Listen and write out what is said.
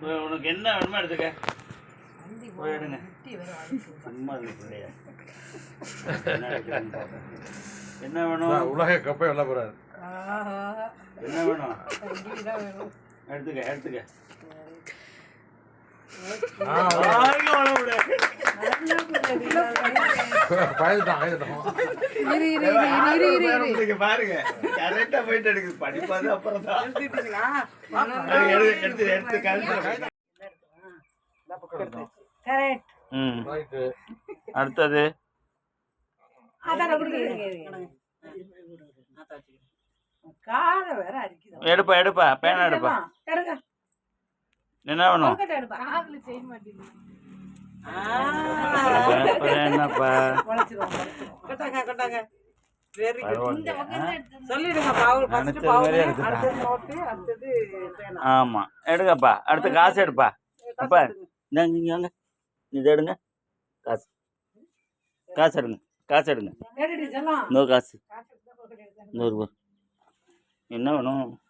உனக்கு என்ன வேணுமோ எடுத்துக்க. போய் எடுங்க. சும்மா பிள்ளைய. என்ன வேணும்? உலக கப்பை வெல்ல போறாரு. என்ன வேணும்? எடுத்துக்க எடுத்துக்க. பயந்துட்டான் பயந்துட்டான் இரு இரு இரு இரு இரு இரு நீங்க பாருங்க கரெக்டா போயிட்டு எடுக்குது படிப்பாது அப்புறம் தான் எடுத்து எடுத்து கரெக்ட் அடுத்தது எடுப்பா எடுப்பா பேனா எடுப்பா என்ன வேணும் பேனா. ஆமா. எடுங்கப்பா. அடுத்து காசு எடுப்பா. அப்பா வாங்க. இதை எடுங்க. காசு. காசு எடுங்க. காசு எடுங்க. எடுடி செல்லம் இன்னொரு காசு. இன்னொரு ரூபா என்ன வேணும்?